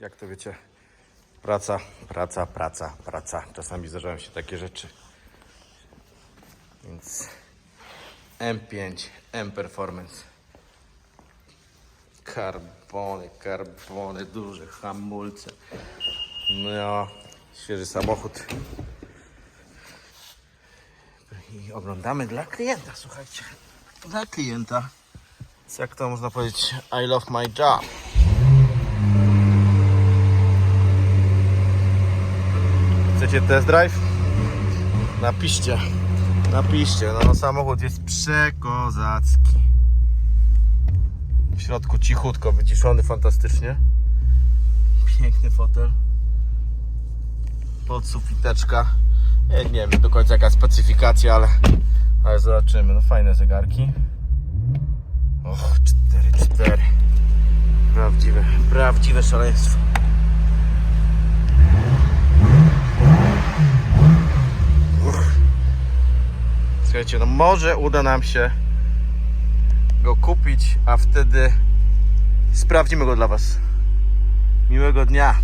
Jak to wiecie, praca, praca, praca, praca. Czasami zdarzają się takie rzeczy. Więc M5, M Performance. Karbony, karbony, duże hamulce. No, świeży samochód. I oglądamy dla klienta, słuchajcie. Dla klienta. Jak to można powiedzieć? I love my job. Chcecie test drive? Napiszcie. Napiszcie. No, samochód jest przekozacki. W środku cichutko, wyciszony fantastycznie. Piękny fotel. Podsufiteczka. Nie, nie wiem do końca jaka specyfikacja, ale, ale zobaczymy. No fajne zegarki. Och, 4-4. Prawdziwe, prawdziwe szaleństwo. Słuchajcie, no może uda nam się go kupić, a wtedy sprawdzimy go dla Was. Miłego dnia.